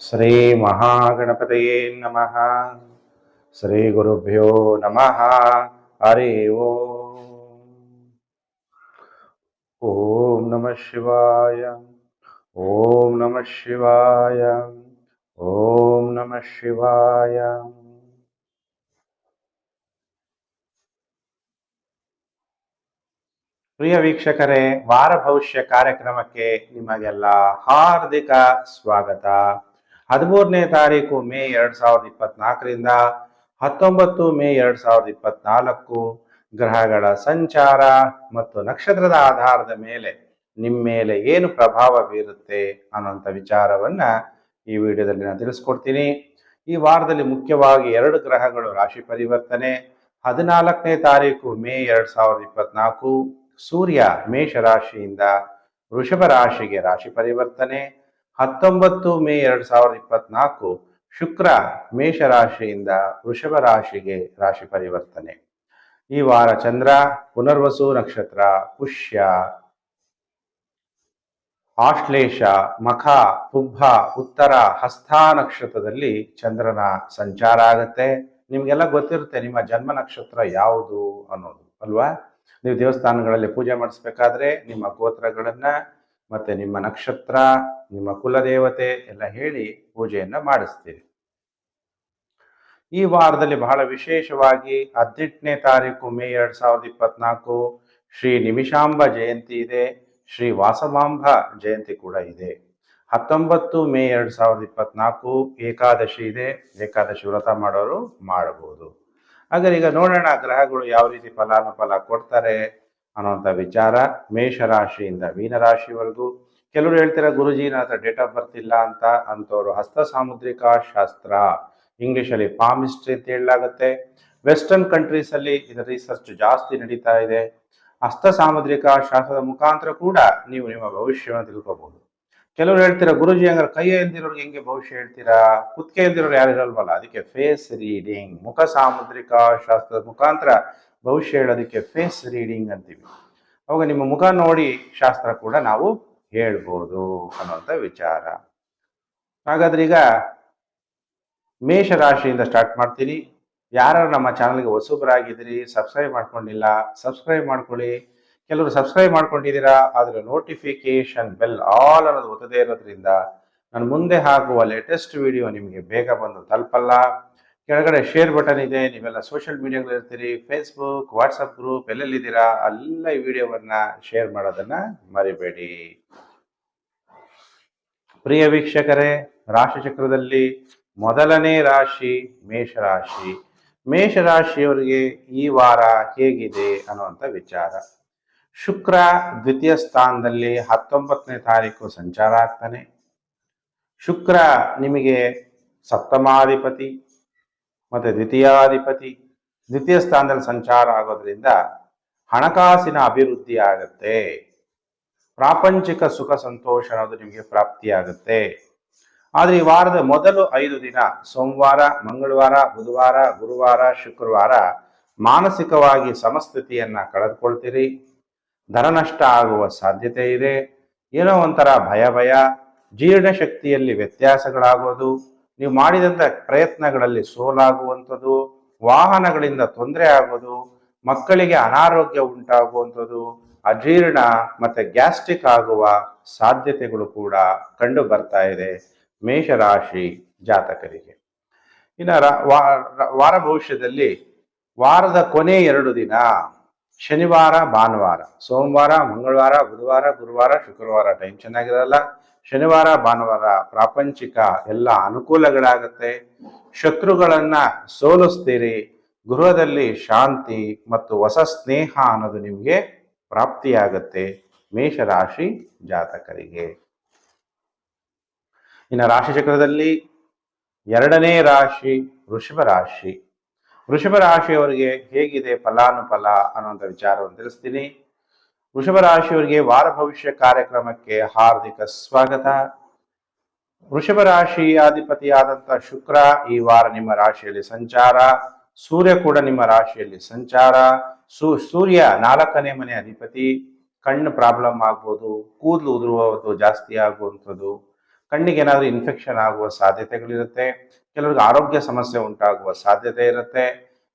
ಶ್ರೀ ಮಹಾಗಣಪತಯೇ ನಮಃ. ಶ್ರೀ ಗುರುಭ್ಯೋ ನಮಃ. ಹರಿ ಓಂ ನಮಃ ಶಿವಾಯ. ಓಂ ನಮಃ ಶಿವಾಯ. ಓಂ ನಮಃ ಶಿವಾಯ. ಪ್ರಿಯ ವೀಕ್ಷಕರೇ, ವಾರ ಭವಿಷ್ಯ ಕಾರ್ಯಕ್ರಮಕ್ಕೆ ನಿಮಗೆಲ್ಲ ಹಾರ್ದಿಕ ಸ್ವಾಗತ. ಹದಿಮೂರನೇ ತಾರೀಕು ಮೇ ಎರಡ್ ಸಾವಿರದ ಇಪ್ಪತ್ನಾಲ್ಕರಿಂದ ಹತ್ತೊಂಬತ್ತು ಮೇ ಎರಡ್ ಸಾವಿರದ ಇಪ್ಪತ್ನಾಲ್ಕು ಗ್ರಹಗಳ ಸಂಚಾರ ಮತ್ತು ನಕ್ಷತ್ರದ ಆಧಾರದ ಮೇಲೆ ನಿಮ್ಮ ಮೇಲೆ ಏನು ಪ್ರಭಾವ ಬೀರುತ್ತೆ ಅನ್ನೋಂಥ ವಿಚಾರವನ್ನ ಈ ವಿಡಿಯೋದಲ್ಲಿ ನಾನು ತಿಳಿಸ್ಕೊಡ್ತೀನಿ. ಈ ವಾರದಲ್ಲಿ ಮುಖ್ಯವಾಗಿ ಎರಡು ಗ್ರಹಗಳು ರಾಶಿ ಪರಿವರ್ತನೆ. ಹದಿನಾಲ್ಕನೇ ತಾರೀಕು ಮೇ ಎರಡ್ ಸಾವಿರದ ಇಪ್ಪತ್ನಾಲ್ಕು ಸೂರ್ಯ ಮೇಷ ರಾಶಿಯಿಂದ ವೃಷಭ ರಾಶಿಗೆ ರಾಶಿ ಪರಿವರ್ತನೆ. ಹತ್ತೊಂಬತ್ತು ಮೇ ಎರಡ್ ಸಾವಿರದ ಇಪ್ಪತ್ನಾಲ್ಕು ಶುಕ್ರ ಮೇಷ ರಾಶಿಯಿಂದ ವೃಷಭ ರಾಶಿಗೆ ರಾಶಿ ಪರಿವರ್ತನೆ. ಈ ವಾರ ಚಂದ್ರ, ಪುನರ್ವಸು ನಕ್ಷತ್ರ, ಪುಷ್ಯ, ಆಶ್ಲೇಷ, ಮಖ ಪುಬ್ಬ ಉತ್ತರ, ಹಸ್ತ ನಕ್ಷತ್ರದಲ್ಲಿ ಚಂದ್ರನ ಸಂಚಾರ ಆಗತ್ತೆ. ನಿಮ್ಗೆಲ್ಲ ಗೊತ್ತಿರುತ್ತೆ ನಿಮ್ಮ ಜನ್ಮ ನಕ್ಷತ್ರ ಯಾವುದು ಅನ್ನೋದು, ಅಲ್ವಾ? ನೀವು ದೇವಸ್ಥಾನಗಳಲ್ಲಿ ಪೂಜೆ ಮಾಡಿಸ್ಬೇಕಾದ್ರೆ ನಿಮ್ಮ ಗೋತ್ರಗಳನ್ನ ಮತ್ತೆ ನಿಮ್ಮ ನಕ್ಷತ್ರ, ನಿಮ್ಮ ಕುಲದೇವತೆ ಎಲ್ಲ ಹೇಳಿ ಪೂಜೆಯನ್ನು ಮಾಡಿಸ್ತೀರಿ. ಈ ವಾರದಲ್ಲಿ ಬಹಳ ವಿಶೇಷವಾಗಿ ಹದಿನೆಂಟನೇ ತಾರೀಕು ಮೇ ಎರಡ್ ಸಾವಿರದ ಇಪ್ಪತ್ನಾಲ್ಕು ಶ್ರೀ ನಿಮಿಷಾಂಬ ಜಯಂತಿ ಇದೆ. ಶ್ರೀ ವಾಸವಾಂಬ ಜಯಂತಿ ಕೂಡ ಇದೆ. ಹತ್ತೊಂಬತ್ತು ಮೇ ಎರಡ್ ಸಾವಿರದ ಇಪ್ಪತ್ನಾಲ್ಕು ಏಕಾದಶಿ ಇದೆ. ಏಕಾದಶಿ ವ್ರತ ಮಾಡೋರು ಮಾಡಬಹುದು ಹಾಗಾದ್ರೆ ಈಗ ನೋಡೋಣ ಗ್ರಹಗಳು ಯಾವ ರೀತಿ ಫಲಾನುಫಲ ಕೊಡ್ತಾರೆ. ಅನ್ನೋಂಥ ವಿಚಾರ ಮೇಷ ಮೀನರಾಶಿವರೆಗೂ. ಮೀನ ರಾಶಿವರೆಗೂ ಕೆಲವರು ಹೇಳ್ತಾರೆ, ಗುರುಜಿ, ನನ್ನ ಹತ್ರ ಡೇಟ್ ಆಫ್ ಬರ್ತ್ ಇಲ್ಲ ಅಂತ ಅಂತವ್ರು ಹಸ್ತ ಸಾಮುದ್ರಿಕ ಶಾಸ್ತ್ರ. ಇಂಗ್ಲಿಷಲ್ಲಿ ಪಾಮಿಸ್ಟ್ರಿ ಅಂತ ಹೇಳಲಾಗುತ್ತೆ. ವೆಸ್ಟರ್ನ್ ಕಂಟ್ರೀಸಲ್ಲಿ ಇದರ ರಿಸರ್ಚ್ ಜಾಸ್ತಿ ನಡೀತಾ ಇದೆ. ಹಸ್ತ ಸಾಮುದ್ರಿಕ ಶಾಸ್ತ್ರದ ಮುಖಾಂತರ ಕೂಡ ನೀವು ನಿಮ್ಮ ಭವಿಷ್ಯವನ್ನು ತಿಳ್ಕೋಬಹುದು ಕೆಲವರು ಹೇಳ್ತೀರಾ, ಗುರುಜಿ ಹಂಗಾರೆ ಕೈ ಇಲ್ದಿರೋರ್ಗೆ ಹೆಂಗೆ ಭವಿಷ್ಯ ಹೇಳ್ತೀರಾ? ಕುತ್ತಿಗೆ ಇಲ್ದಿರೋರು ಯಾರು ಇರಲ್ವಲ್ಲ? ಅದಕ್ಕೆ ಫೇಸ್ ರೀಡಿಂಗ್ ಮುಖ ಸಾಮುದ್ರಿಕ ಶಾಸ್ತ್ರದ ಮುಖಾಂತರ ಭವಿಷ್ಯ ಹೇಳೋದಕ್ಕೆ ಫೇಸ್ ರೀಡಿಂಗ್ ಅಂತೀವಿ. ಅವಾಗ ನಿಮ್ಮ ಮುಖ ನೋಡಿ ಶಾಸ್ತ್ರ ಕೂಡ ನಾವು ಹೇಳ್ಬೋದು ಅನ್ನೋಂಥ ವಿಚಾರ. ಹಾಗಾದ್ರೆ ಈಗ ಮೇಷ ರಾಶಿಯಿಂದ ಸ್ಟಾರ್ಟ್ ಮಾಡ್ತೀನಿ. ಯಾರು ನಮ್ಮ ಚಾನಲ್ಗೆ ಹೊಸಬರಾಗಿದ್ದೀರಿ ಸಬ್ಸ್ಕ್ರೈಬ್ ಮಾಡ್ಕೊಂಡಿಲ್ಲ ಸಬ್ಸ್ಕ್ರೈಬ್ ಮಾಡ್ಕೊಳ್ಳಿ. ಕೆಲವರು ಸಬ್ಸ್ಕ್ರೈಬ್ ಮಾಡ್ಕೊಂಡಿದ್ದೀರಾ ಅದರ ನೋಟಿಫಿಕೇಶನ್ ಬೆಲ್ ಆಲ್ ಅನ್ನೋದು ಒತ್ತದೇ ಇರೋದ್ರಿಂದ ನಾನು ಮುಂದೆ ಹಾಕುವ ಲೇಟೆಸ್ಟ್ ವಿಡಿಯೋ ನಿಮಗೆ ಬೇಗ ಬಂದು ತಲುಪಲ್ಲ. ಕೆಳಗಡೆ ಶೇರ್ ಬಟನ್ ಇದೆ, ನೀವೆಲ್ಲ ಸೋಷಿಯಲ್ ಮೀಡಿಯಾಗಳು ಇರ್ತೀರಿ ಫೇಸ್ಬುಕ್ ವಾಟ್ಸಪ್ ಗ್ರೂಪ್ ಎಲ್ಲೆಲ್ಲಿದ್ದೀರಾ ಅಲ್ಲ ಈ ವಿಡಿಯೋವನ್ನ ಶೇರ್ ಮಾಡೋದನ್ನ ಮರಿಬೇಡಿ. ಪ್ರಿಯ ವೀಕ್ಷಕರೇ ರಾಶಿಚಕ್ರದಲ್ಲಿ ಮೊದಲನೇ ರಾಶಿ ಮೇಷರಾಶಿ. ಮೇಷರಾಶಿಯವರಿಗೆ ಈ ವಾರ ಹೇಗಿದೆ ಅನ್ನುವಂಥ ವಿಚಾರ. ಶುಕ್ರ ದ್ವಿತೀಯ ಸ್ಥಾನದಲ್ಲಿ ಹತ್ತೊಂಬತ್ತನೇ ತಾರೀಕು ಸಂಚಾರ ಆಗ್ತಾನೆ. ಶುಕ್ರ ನಿಮಗೆ ಸಪ್ತಮಾಧಿಪತಿ ಮತ್ತೆ ದ್ವಿತೀಯಾಧಿಪತಿ, ದ್ವಿತೀಯ ಸ್ಥಾನದಲ್ಲಿ ಸಂಚಾರ ಆಗೋದ್ರಿಂದ ಹಣಕಾಸಿನ ಅಭಿವೃದ್ಧಿ ಆಗತ್ತೆ. ಪ್ರಾಪಂಚಿಕ ಸುಖ ಸಂತೋಷ ಅನ್ನೋದು ನಿಮಗೆ ಪ್ರಾಪ್ತಿಯಾಗುತ್ತೆ ಆದ್ರೆ ಈ ವಾರದ ಮೊದಲು ಐದು ದಿನ, ಸೋಮವಾರ, ಮಂಗಳವಾರ, ಬುಧವಾರ, ಗುರುವಾರ, ಶುಕ್ರವಾರ ಮಾನಸಿಕವಾಗಿ ಸಮಸ್ಥಿತಿಯನ್ನು ಕಳೆದುಕೊಳ್ತೀರಿ. ಧನನಷ್ಟ ಆಗುವ ಸಾಧ್ಯತೆ ಇದೆ. ಏನೋ ಒಂಥರ ಭಯ ಭಯ, ಜೀರ್ಣ ಶಕ್ತಿಯಲ್ಲಿ ವ್ಯತ್ಯಾಸಗಳಾಗೋದು, ನೀವು ಮಾಡಿದಂಥ ಪ್ರಯತ್ನಗಳಲ್ಲಿ ಸೋಲಾಗುವಂಥದ್ದು, ವಾಹನಗಳಿಂದ ತೊಂದರೆ ಆಗೋದು, ಮಕ್ಕಳಿಗೆ ಅನಾರೋಗ್ಯ ಉಂಟಾಗುವಂಥದ್ದು, ಅಜೀರ್ಣ ಮತ್ತು ಗ್ಯಾಸ್ಟ್ರಿಕ್ ಆಗುವ ಸಾಧ್ಯತೆಗಳು ಕೂಡ ಕಂಡು ಬರ್ತಾ ಇದೆ ಮೇಷರಾಶಿ ಜಾತಕರಿಗೆ. ಇನ್ನು ವಾರ ಭವಿಷ್ಯದಲ್ಲಿ ವಾರದ ಕೊನೆ ಎರಡು ದಿನ ಶನಿವಾರ, ಭಾನುವಾರ, ಸೋಮವಾರ, ಮಂಗಳವಾರ, ಬುಧವಾರ, ಗುರುವಾರ, ಶುಕ್ರವಾರ ಟೈಮ್ ಚೆನ್ನಾಗಿರಲ್ಲ. ಶನಿವಾರ, ಭಾನುವಾರ ಪ್ರಾಪಂಚಿಕ ಎಲ್ಲ ಅನುಕೂಲಗಳಾಗತ್ತೆ. ಶತ್ರುಗಳನ್ನ ಸೋಲಿಸ್ತೀರಿ. ಗೃಹದಲ್ಲಿ ಶಾಂತಿ ಮತ್ತು ಹೊಸ ಸ್ನೇಹ ಅನ್ನೋದು ನಿಮಗೆ ಪ್ರಾಪ್ತಿಯಾಗತ್ತೆ ಮೇಷರಾಶಿ ಜಾತಕರಿಗೆ. ಇನ್ನು ರಾಶಿ ಚಕ್ರದಲ್ಲಿ ಎರಡನೇ ರಾಶಿ ವೃಷಭ ರಾಶಿ. ವೃಷಭ ರಾಶಿಯವರಿಗೆ ಹೇಗಿದೆ ಫಲಾನುಫಲ ಅನ್ನುವಂಥ ವಿಚಾರವನ್ನು ತಿಳಿಸ್ತೀನಿ. ವೃಷಭ ರಾಶಿಯವರಿಗೆ ವಾರ ಭವಿಷ್ಯ ಕಾರ್ಯಕ್ರಮಕ್ಕೆ ಹಾರ್ದಿಕ ಸ್ವಾಗತ. ವೃಷಭ ರಾಶಿ ರಾಶಿಯಾಧಿಪತಿಯಾದಂಥ ಶುಕ್ರ ಈ ವಾರ ನಿಮ್ಮ ರಾಶಿಯಲ್ಲಿ ಸಂಚಾರ. ಸೂರ್ಯ ಕೂಡ ನಿಮ್ಮ ರಾಶಿಯಲ್ಲಿ ಸಂಚಾರ. ಸೂ, ಸೂರ್ಯ ನಾಲ್ಕನೇ ಮನೆ ಅಧಿಪತಿ. ಕಣ್ಣು ಪ್ರಾಬ್ಲಮ್ ಆಗ್ಬೋದು, ಕೂದಲು ಉದುರುವುದು ಜಾಸ್ತಿ ಆಗುವಂಥದ್ದು. ಕಣ್ಣಿಗೆ ಏನಾದರೂ ಇನ್ಫೆಕ್ಷನ್ ಆಗುವ ಸಾಧ್ಯತೆಗಳಿರುತ್ತೆ. ಕೆಲವ್ರಿಗೆ ಆರೋಗ್ಯ ಸಮಸ್ಯೆ ಉಂಟಾಗುವ ಸಾಧ್ಯತೆ ಇರುತ್ತೆ.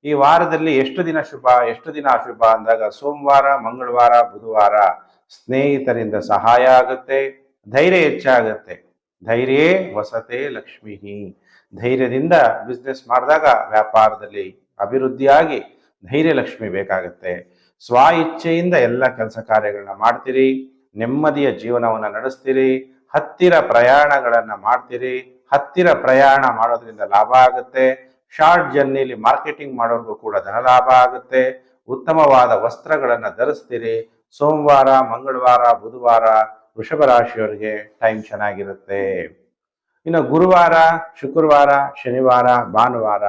ಈ ವಾರದಲ್ಲಿ ಎಷ್ಟು ದಿನ ಶುಭ, ಎಷ್ಟು ದಿನ ಅಶುಭ ಅಂದಾಗ ಸೋಮವಾರ, ಮಂಗಳವಾರ, ಬುಧವಾರ ಸ್ನೇಹಿತರಿಂದ ಸಹಾಯ ಆಗುತ್ತೆ, ಧೈರ್ಯ ಹೆಚ್ಚಾಗುತ್ತೆ. ಧೈರ್ಯೇ ವಸತೆ ಲಕ್ಷ್ಮೀ ಧೈರ್ಯದಿಂದ ಬಿಸ್ನೆಸ್ ಮಾಡಿದಾಗ ವ್ಯಾಪಾರದಲ್ಲಿ ಅಭಿವೃದ್ಧಿಯಾಗಿ ಧೈರ್ಯ ಲಕ್ಷ್ಮಿ ಬೇಕಾಗುತ್ತೆ. ಸ್ವ ಇಚ್ಛೆಯಿಂದ ಎಲ್ಲ ಕೆಲಸ ಕಾರ್ಯಗಳನ್ನ ಮಾಡ್ತೀರಿ, ನೆಮ್ಮದಿಯ ಜೀವನವನ್ನು ನಡೆಸ್ತೀರಿ, ಹತ್ತಿರ ಪ್ರಯಾಣಗಳನ್ನ ಮಾಡ್ತೀರಿ ಹತ್ತಿರ ಪ್ರಯಾಣ ಮಾಡೋದ್ರಿಂದ ಲಾಭ ಆಗುತ್ತೆ. ಶಾರ್ಟ್ ಜರ್ನಿಲಿ ಮಾರ್ಕೆಟಿಂಗ್ ಮಾಡೋರ್ಗೂ ಕೂಡ ಧನ ಲಾಭ ಆಗುತ್ತೆ. ಉತ್ತಮವಾದ ವಸ್ತ್ರಗಳನ್ನು ಧರಿಸ್ತೀರಿ. ಸೋಮವಾರ, ಮಂಗಳವಾರ, ಬುಧವಾರ ವೃಷಭ ರಾಶಿಯವರಿಗೆ ಟೈಮ್ ಚೆನ್ನಾಗಿರುತ್ತೆ. ಇನ್ನು ಗುರುವಾರ, ಶುಕ್ರವಾರ, ಶನಿವಾರ, ಭಾನುವಾರ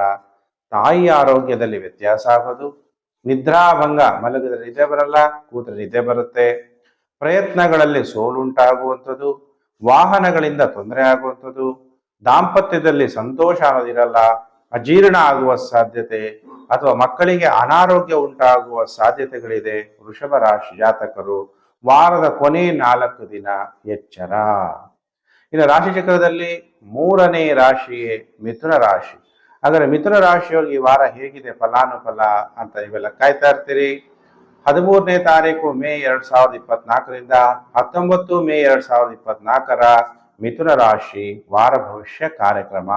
ತಾಯಿ ಆರೋಗ್ಯದಲ್ಲಿ ವ್ಯತ್ಯಾಸ ಆಗೋದು. ನಿದ್ರಾಭಂಗ ಮಲಗಿದ್ರೆ ನಿದ್ದೆ ಬರಲ್ಲ ಕೂತ್ರೆ ನಿದ್ದೆ ಬರುತ್ತೆ. ಪ್ರಯತ್ನಗಳಲ್ಲಿ ಸೋಲುಂಟಾಗುವಂಥದ್ದು ವಾಹನಗಳಿಂದ ತೊಂದರೆ ಆಗುವಂಥದ್ದು. ದಾಂಪತ್ಯದಲ್ಲಿ ಸಂತೋಷ ಅನ್ನೋದಿರಲ್ಲ ಅಜೀರ್ಣ ಆಗುವ ಸಾಧ್ಯತೆ ಅಥವಾ ಮಕ್ಕಳಿಗೆ ಅನಾರೋಗ್ಯ ಉಂಟಾಗುವ ಸಾಧ್ಯತೆಗಳಿದೆ. ವೃಷಭ ರಾಶಿ ಜಾತಕರು, ವಾರದ ಕೊನೆ ನಾಲ್ಕು ದಿನ ಎಚ್ಚರ. ಇನ್ನು ರಾಶಿ ಚಕ್ರದಲ್ಲಿ ಮೂರನೇ ರಾಶಿಯೇ ಮಿಥುನ ರಾಶಿ. ಆದರೆ ಮಿಥುನ ರಾಶಿಯವ್ರಿಗೆ ಈ ವಾರ ಹೇಗಿದೆ ಫಲಾನುಫಲ ಅಂತ ನೀವೆಲ್ಲ ಕಾಯ್ತಾ ಇರ್ತೀರಿ. ಹದಿಮೂರನೇ ತಾರೀಕು ಮೇ ಎರಡ್ ಸಾವಿರದ ಇಪ್ಪತ್ನಾಲ್ಕರಿಂದ ಹತ್ತೊಂಬತ್ತು ಮೇ ಎರಡ್ ಸಾವಿರದ ಇಪ್ಪತ್ನಾಲ್ಕರ ಮಿಥುನ ರಾಶಿ ವಾರ ಭವಿಷ್ಯ ಕಾರ್ಯಕ್ರಮ.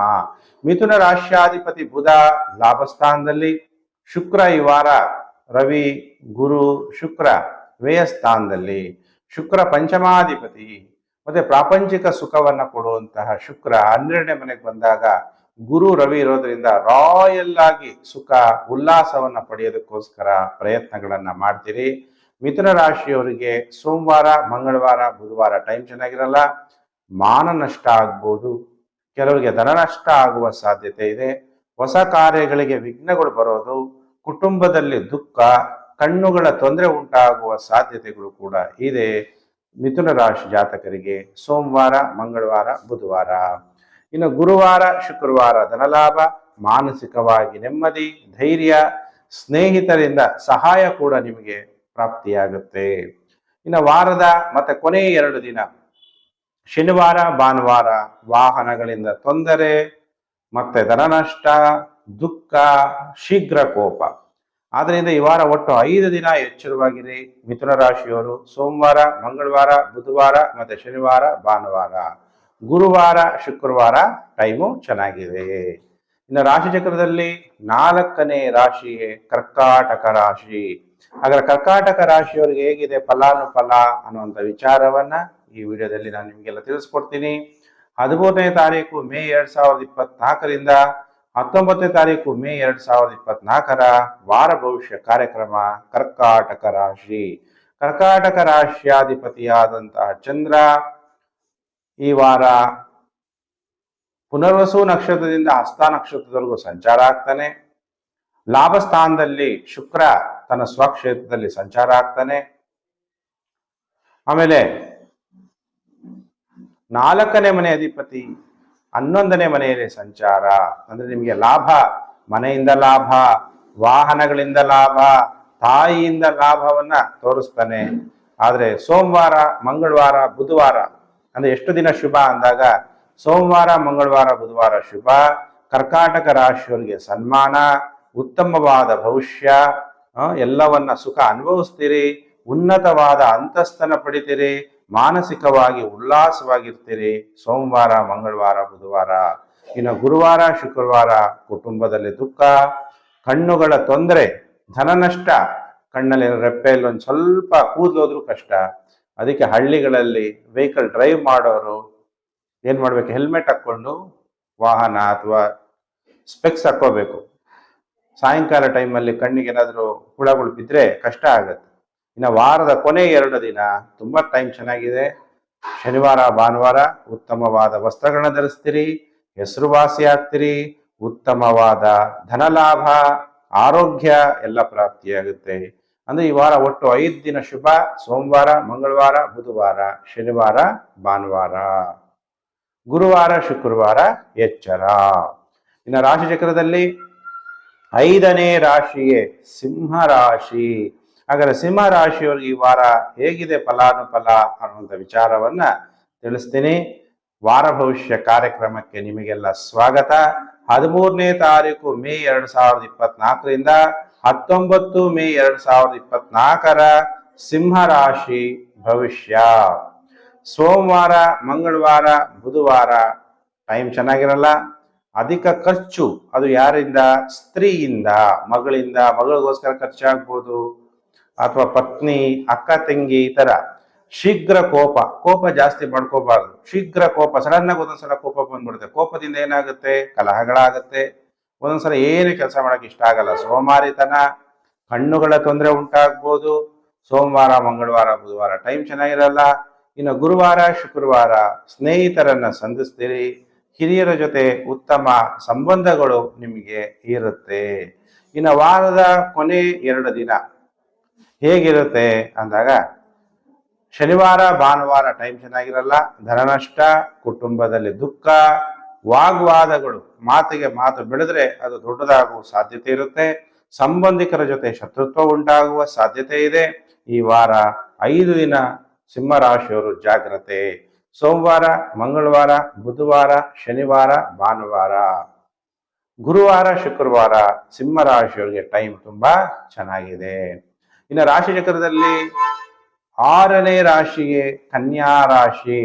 ಮಿಥುನ ರಾಶ್ಯಾಧಿಪತಿ ಬುಧ ಲಾಭಸ್ಥಾನದಲ್ಲಿ, ಶುಕ್ರ ಈ ವಾರ ರವಿ, ಗುರು, ಶುಕ್ರ ವ್ಯಯಸ್ಥಾನದಲ್ಲಿ ಶುಕ್ರ ಪಂಚಮಾಧಿಪತಿ ಮತ್ತೆ ಪ್ರಾಪಂಚಿಕ ಸುಖವನ್ನ ಕೊಡುವಂತಹ ಶುಕ್ರ ಹನ್ನೆರಡನೇ ಮನೆಗೆ ಬಂದಾಗ ಗುರು ರವಿ ಇರೋದ್ರಿಂದ ರಾಯಲ್ ಆಗಿ ಸುಖ, ಉಲ್ಲಾಸವನ್ನ ಪಡೆಯೋದಕ್ಕೋಸ್ಕರ ಪ್ರಯತ್ನಗಳನ್ನ ಮಾಡ್ತೀರಿ. ಮಿಥುನ ರಾಶಿಯವರಿಗೆ ಸೋಮವಾರ, ಮಂಗಳವಾರ, ಬುಧವಾರ ಟೈಮ್ ಚೆನ್ನಾಗಿರಲ್ಲ. ಮಾನ ನಷ್ಟ ಆಗ್ಬೋದು, ಕೆಲವರಿಗೆ ಧನ ನಷ್ಟ ಆಗುವ ಸಾಧ್ಯತೆ ಇದೆ, ಹೊಸ ಕಾರ್ಯಗಳಿಗೆ ವಿಘ್ನಗಳು ಬರೋದು, ಕುಟುಂಬದಲ್ಲಿ ದುಃಖ, ಕಣ್ಣುಗಳ ತೊಂದರೆ ಉಂಟಾಗುವ ಸಾಧ್ಯತೆಗಳು ಕೂಡ ಇದೆ. ಮಿಥುನ ರಾಶಿ ಜಾತಕರಿಗೆ ಸೋಮವಾರ, ಮಂಗಳವಾರ, ಬುಧವಾರ. ಇನ್ನು ಗುರುವಾರ, ಶುಕ್ರವಾರ ಧನಲಾಭ, ಮಾನಸಿಕವಾಗಿ ನೆಮ್ಮದಿ, ಧೈರ್ಯ, ಸ್ನೇಹಿತರಿಂದ ಸಹಾಯ ಕೂಡ ನಿಮಗೆ ಪ್ರಾಪ್ತಿಯಾಗುತ್ತೆ. ಇನ್ನು ವಾರದ ಮತ್ತೆ ಕೊನೆಯ ಎರಡು ದಿನ ಶನಿವಾರ, ಭಾನುವಾರ ವಾಹನಗಳಿಂದ ತೊಂದರೆ, ಮತ್ತೆ ಧನನಷ್ಟ ದುಃಖ, ಶೀಘ್ರ ಕೋಪ. ಆದ್ದರಿಂದ ಈ ವಾರ ಒಟ್ಟು ಐದು ದಿನ ಎಚ್ಚರವಾಗಿರಿ. ಮಿಥುನ ರಾಶಿಯವರು ಸೋಮವಾರ, ಮಂಗಳವಾರ, ಬುಧವಾರ, ಮತ್ತೆ ಶನಿವಾರ, ಭಾನುವಾರ. ಗುರುವಾರ, ಶುಕ್ರವಾರ ಟೈಮು ಚೆನ್ನಾಗಿದೆ. ಇನ್ನು ರಾಶಿ ಚಕ್ರದಲ್ಲಿ ನಾಲ್ಕನೇ ರಾಶಿಯೇ ಕರ್ಕಾಟಕ ರಾಶಿ. ಹಾಗಾದ್ರೆ ಕರ್ಕಾಟಕ ರಾಶಿಯವರಿಗೆ ಹೇಗಿದೆ ಫಲಾನುಫಲ ಅನ್ನುವಂಥ ವಿಚಾರವನ್ನ ಈ ವಿಡಿಯೋದಲ್ಲಿ ನಾನು ನಿಮಗೆಲ್ಲ ತಿಳಿಸ್ಕೊಡ್ತೀನಿ. ಹದಿಮೂರನೇ ತಾರೀಕು ಮೇ ಎರಡ್ ಸಾವಿರದ ಇಪ್ಪತ್ನಾಲ್ಕರಿಂದ ಹತ್ತೊಂಬತ್ತನೇ ತಾರೀಕು ಮೇ ಎರಡ್ ಸಾವಿರದ ಇಪ್ಪತ್ನಾಲ್ಕರ ವಾರ ಭವಿಷ್ಯ ಕಾರ್ಯಕ್ರಮ ಕರ್ಕಾಟಕ ರಾಶಿ. ಕರ್ಕಾಟಕ ರಾಶಿಯಾಧಿಪತಿಯಾದಂತಹ ಚಂದ್ರ ಈ ವಾರ ಪುನರ್ವಸು ನಕ್ಷತ್ರದಿಂದ ಹಸ್ತ ನಕ್ಷತ್ರದವರೆಗೂ ಸಂಚಾರ ಆಗ್ತಾನೆ. ಲಾಭಸ್ಥಾನದಲ್ಲಿ ಶುಕ್ರ ತನ್ನ ಸ್ವಕ್ಷೇತ್ರದಲ್ಲಿ ಸಂಚಾರ ಆಗ್ತಾನೆ. ಆಮೇಲೆ ನಾಲ್ಕನೇ ಮನೆ ಅಧಿಪತಿ, ಹನ್ನೊಂದನೇ ಮನೆಯಲ್ಲಿ ಸಂಚಾರ. ಅಂದ್ರೆ ನಿಮಗೆ ಲಾಭ, ಮನೆಯಿಂದ ಲಾಭ, ವಾಹನಗಳಿಂದ ಲಾಭ, ತಾಯಿಯಿಂದ ಲಾಭವನ್ನ ತೋರಿಸ್ತಾನೆ. ಆದ್ರೆ ಸೋಮವಾರ, ಮಂಗಳವಾರ, ಬುಧವಾರ, ಅಂದ್ರೆ ಎಷ್ಟು ದಿನ ಶುಭ ಅಂದಾಗ ಸೋಮವಾರ, ಮಂಗಳವಾರ, ಬುಧವಾರ ಶುಭ. ಕರ್ಕಾಟಕ ರಾಶಿಯವರಿಗೆ ಸನ್ಮಾನ, ಉತ್ತಮವಾದ ಭವಿಷ್ಯ ಎಲ್ಲವನ್ನ ಸುಖ ಅನುಭವಿಸ್ತೀರಿ, ಉನ್ನತವಾದ ಅಂತಸ್ತನ ಪಡಿತೀರಿ ಮಾನಸಿಕವಾಗಿ ಉಲ್ಲಾಸವಾಗಿರ್ತೀರಿ. ಸೋಮವಾರ, ಮಂಗಳವಾರ, ಬುಧವಾರ. ಇನ್ನು ಗುರುವಾರ, ಶುಕ್ರವಾರ ಕುಟುಂಬದಲ್ಲಿ ದುಃಖ, ಕಣ್ಣುಗಳ ತೊಂದರೆ, ಧನ ನಷ್ಟ, ಕಣ್ಣಲ್ಲಿ ರೆಪ್ಪೆಯಲ್ಲಿ ಒಂದು ಸ್ವಲ್ಪ ಕೂದಲೋದ್ರೂ ಕಷ್ಟ. ಅದಕ್ಕೆ ಹಳ್ಳಿಗಳಲ್ಲಿ ವೆಹಿಕಲ್ ಡ್ರೈವ್ ಮಾಡೋರು ಏನು ಮಾಡಬೇಕು? ಹೆಲ್ಮೆಟ್ ಹಾಕ್ಕೊಂಡು ವಾಹನ ಅಥವಾ ಸ್ಪೆಕ್ಸ್ ಹಾಕ್ಕೋಬೇಕು. ಸಾಯಂಕಾಲ ಟೈಮಲ್ಲಿ ಕಣ್ಣಿಗೆ ಏನಾದರೂ ಹುಳಗಳು ಬಿದ್ದರೆ ಕಷ್ಟ ಆಗತ್ತೆ. ಇನ್ನು ವಾರದ ಕೊನೆ ಎರಡು ದಿನ ತುಂಬಾ ಟೈಮ್ ಚೆನ್ನಾಗಿದೆ. ಶನಿವಾರ, ಭಾನುವಾರ ಉತ್ತಮವಾದ ವಸ್ತ್ರಗಳನ್ನ ಧರಿಸ್ತೀರಿ, ಹೆಸರುವಾಸಿ ಆಗ್ತೀರಿ, ಉತ್ತಮವಾದ ಧನಲಾಭ, ಆರೋಗ್ಯ ಎಲ್ಲ ಪ್ರಾಪ್ತಿಯಾಗುತ್ತೆ ಅಂದ್ರೆ ಈ ವಾರ ಒಟ್ಟು ಐದು ದಿನ ಶುಭ, ಸೋಮವಾರ, ಮಂಗಳವಾರ, ಬುಧವಾರ, ಶನಿವಾರ, ಭಾನುವಾರ. ಗುರುವಾರ, ಶುಕ್ರವಾರ, ಎಚ್ಚರ. ಇನ್ನು ರಾಶಿ ಚಕ್ರದಲ್ಲಿ ಐದನೇ ರಾಶಿಯೇ ಸಿಂಹ ರಾಶಿ. ಹಾಗಾದ್ರೆ ಸಿಂಹ ರಾಶಿಯವ್ರಿಗೆ ಈ ವಾರ ಹೇಗಿದೆ ಫಲಾನುಫಲ ಅನ್ನುವಂಥ ವಿಚಾರವನ್ನ ತಿಳಿಸ್ತೀನಿ. ವಾರ ಭವಿಷ್ಯ ಕಾರ್ಯಕ್ರಮಕ್ಕೆ ನಿಮಗೆಲ್ಲ ಸ್ವಾಗತ. ಹದಿಮೂರನೇ ತಾರೀಕು ಮೇ ಎರಡು ಸಾವಿರದ ಇಪ್ಪತ್ನಾಲ್ಕರಿಂದ ಹತ್ತೊಂಬತ್ತು ಮೇ ಎರಡು ಸಾವಿರದ ಇಪ್ಪತ್ನಾಲ್ಕರ ಸಿಂಹ ರಾಶಿ ಭವಿಷ್ಯ. ಸೋಮವಾರ, ಮಂಗಳವಾರ, ಬುಧವಾರ ಟೈಮ್ ಚೆನ್ನಾಗಿರಲ್ಲ. ಅಧಿಕ ಖರ್ಚು ಅದು ಯಾರಿಂದ? ಸ್ತ್ರೀಯಿಂದ, ಮಗಳಿಂದ, ಮಗಳಿಗೋಸ್ಕರ ಖರ್ಚಾಗ್ಬೋದು. ಅಥವಾ ಪತ್ನಿ, ಅಕ್ಕ, ತಂಗಿ ಈ ತರ ಶೀಘ್ರ ಕೋಪ ಕೋಪ ಜಾಸ್ತಿ ಮಾಡ್ಕೋಬಾರ್ದು. ಶೀಘ್ರ ಕೋಪ ಸಡನ್ ಆಗಿ ಒಂದೊಂದ್ಸಲ ಕೋಪ ಬಂದ್ಬಿಡುತ್ತೆ. ಕೋಪದಿಂದ ಏನಾಗುತ್ತೆ? ಕಲಹಗಳಾಗುತ್ತೆ. ಒಂದೊಂದ್ಸಲ ಏನು ಕೆಲಸ ಮಾಡಕ್ ಇಷ್ಟ ಆಗಲ್ಲ. ಸೋಮಾರಿತನ, ಕಣ್ಣುಗಳ ತೊಂದರೆ ಉಂಟಾಗ್ಬೋದು. ಸೋಮವಾರ, ಮಂಗಳವಾರ, ಬುಧವಾರ ಟೈಮ್ ಚೆನ್ನಾಗಿರಲ್ಲ. ಇನ್ನು ಗುರುವಾರ, ಶುಕ್ರವಾರ ಸ್ನೇಹಿತರನ್ನ ಸಂಧಿಸ್ತೀರಿ. ಹಿರಿಯರ ಜೊತೆ ಉತ್ತಮ ಸಂಬಂಧಗಳು ನಿಮಗೆ ಇರುತ್ತೆ. ಇನ್ನು ವಾರದ ಕೊನೆ ಎರಡು ದಿನ ಹೇಗಿರುತ್ತೆ ಅಂದಾಗ ಶನಿವಾರ, ಭಾನುವಾರ ಟೈಮ್ ಚೆನ್ನಾಗಿರಲ್ಲ, ಧನನಷ್ಟ, ಕುಟುಂಬದಲ್ಲಿ ದುಃಖ, ವಾಗ್ವಾದಗಳು, ಮಾತಿಗೆ ಮಾತು ಬೆಳೆದ್ರೆ ಅದು ದೊಡ್ಡದಾಗುವ ಸಾಧ್ಯತೆ ಇರುತ್ತೆ. ಸಂಬಂಧಿಕರ ಜೊತೆ ಶತ್ರುತ್ವ ಉಂಟಾಗುವ ಸಾಧ್ಯತೆ ಇದೆ. ಈ ವಾರ ಐದು ದಿನ ಸಿಂಹರಾಶಿಯವರು ಜಾಗ್ರತೆ. ಸೋಮವಾರ, ಮಂಗಳವಾರ, ಬುಧವಾರ, ಶನಿವಾರ, ಭಾನುವಾರ. ಗುರುವಾರ, ಶುಕ್ರವಾರ ಸಿಂಹರಾಶಿಯವರಿಗೆ ಟೈಮ್ ತುಂಬಾ ಚೆನ್ನಾಗಿದೆ. ಇನ್ನು ರಾಶಿ ಚಕ್ರದಲ್ಲಿ ಆರನೇ ರಾಶಿಗೆ ಕನ್ಯಾ ರಾಶಿ.